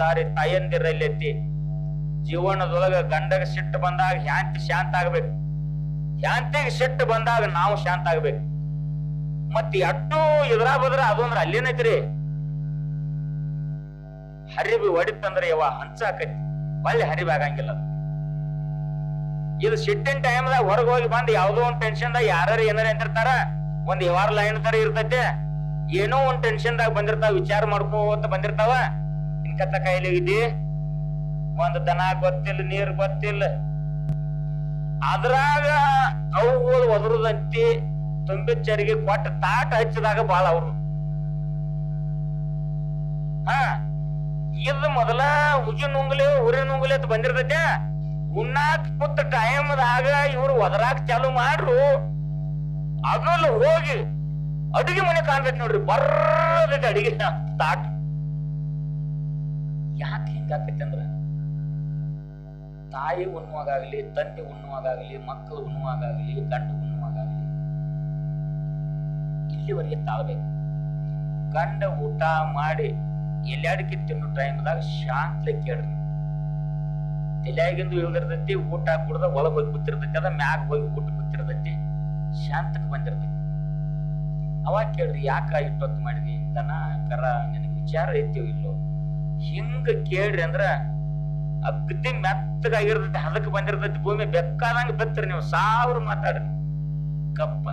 ದಾರಿ ತಾಯಂದಿರಲ್ಲೈತಿ ಜೀವನದೊಳಗ ಗಂಡಗ ಸಿಟ್ಟು ಬಂದಾಗ ಶಾಂತಿ ಶಾಂತ ಆಗ್ಬೇಕು. ಶಾಂತಿಗೆ ಸಿಟ್ಟು ಬಂದಾಗ ನಾವು ಶಾಂತ ಆಗ್ಬೇಕು. ಮತ್ ಎಟ್ಟು ಎದುರಾ ಬದ್ರ ಅದೊಂದ್ರ ಅಲ್ಲೇನೈತ್ರಿ? ಹರಿಬಿ ಹೊಡಿತಂದ್ರ ಯವ ಹಂಚಾಕೈತಿ ಬಲ್ಲಿ ಹರಿವಿ ಆಗಂಗಿಲ್ಲ. ಇದು ಸಿಟ್ಟಿನ ಟೈಮ್ದಾಗ ಹೊರಗೆ ಹೋಗಿ ಬಂದು ಯಾವ್ದೋ ಒಂದ್ ಟೆನ್ಷನ್ದಾಗ ಯಾರು ಏನಾರ ಅಂತಿರ್ತಾರ, ಒಂದ್ ಯಾವಾರ ಲೈನ್ ತರ ಇರ್ತೈತೆ, ಏನೋ ಒಂದ್ ಟೆನ್ಷನ್ದಾಗ ಬಂದಿರ್ತಾವ, ವಿಚಾರ ಮಾಡ್ಕೋತ ಬಂದಿರ್ತಾವ. ಇನ್ಕತ್ತ ಇದೆ ಒಂದ್ ದನ ಗೊತ್ತಿಲ್ಲ, ನೀರ್ ಗೊತ್ತಿಲ್ಲ. ಅದ್ರಾಗ ಅವುಗಳು ಒದರದಂತೆ ತುಂಬಿ ಚರಿಗೆ ಕೊಟ್ಟ ತಾಟ ಹಚ್ಚಿದಾಗ ಬಾಳ ಅವರು. ಹಾ, ಇದು ಮೊದಲ ಉಜಿ ನುಂಗ್ಲಿ, ಉರಿ ನುಂಗ್ಲಿ ಅಂತ ಬಂದಿರ್ತೈತೆ. ಉಣ್ಣಾಕ್ ಕುತ್ತ ಟೈಮ್ದಾಗ ಇವ್ರು ಒದರಾಕ್ ಚಾಲು ಮಾಡ್ರು. ಅಗಲು ಹೋಗಿ ಅಡಿಗೆ ಮನೆ ಕಾಣ್ತೈತಿ ನೋಡ್ರಿ ಬರ್ರದೈತಿ ಅಡಿಗೆ. ತಾಟ್ ಯಾಕೆ ಹಿಂಗಾಕೈತಿ ಅಂದ್ರ? ತಾಯಿ ಉಣ್ಣುವಾಗಲಿ ತಂದೆ ಉಣ್ಣುವಾಗಲಿ ಮಕ್ಕಳು ಉಣ್ಣುವಾಗಲಿ ಗಂಡು ಉಣ್ಣುವಾಗಲಿ ಇಲ್ಲಿವರೆಗೆ ತಾಳ್ಬೇಕು. ಗಂಡ ಊಟ ಮಾಡಿ ಎಲ್ಲಾಡಿಕೆ ತಿನ್ನೋ ಟೈಮ್ದಾಗ ಶಾಂತ ಕೇಳ್ರಿ. ತಲೆಯಾಗಿಂದು ಇಳಿದಿರ್ತೈತಿ, ಊಟ ಕುಡ್ದ ಒಳಗ್ ಹೋಗಿ ಕೂತಿರ್ತೈತಿ, ಅದ ಮ್ಯಾಗ ಹೋಗಿ ಊಟ ಕೂತಿರ್ತೈತಿ ಶಾಂತಕ್ಕೆ ಬಂದಿರ್ತೈತಿ. ಅವಾಗ ಕೇಳ್ರಿ, ಯಾಕ ಇಷ್ಟೊತ್ತು ಮಾಡಿದಿ ಅಂತನ, ಕರ, ನಿನಗೆ ವಿಚಾರ ಐತಿಯೋ ಇಲ್ಲೋ? ಹಿಂಗ ಕೇಳ್ರಿ ಅಂದ್ರ ಅಗ್ದಿ ಮೆತ್ತಗಾಗಿರ್ತೈತಿ ಹದಕ್ ಬಂದಿರ್ತೈತಿ ಭೂಮಿ ಬೆಕ್ಕಾದಂಗ ಬೆತ್ತರಿ ನೀವು. ಸಾವಿರ ಮಾತಾಡ್ರಿ. ಕಪ್ಪ.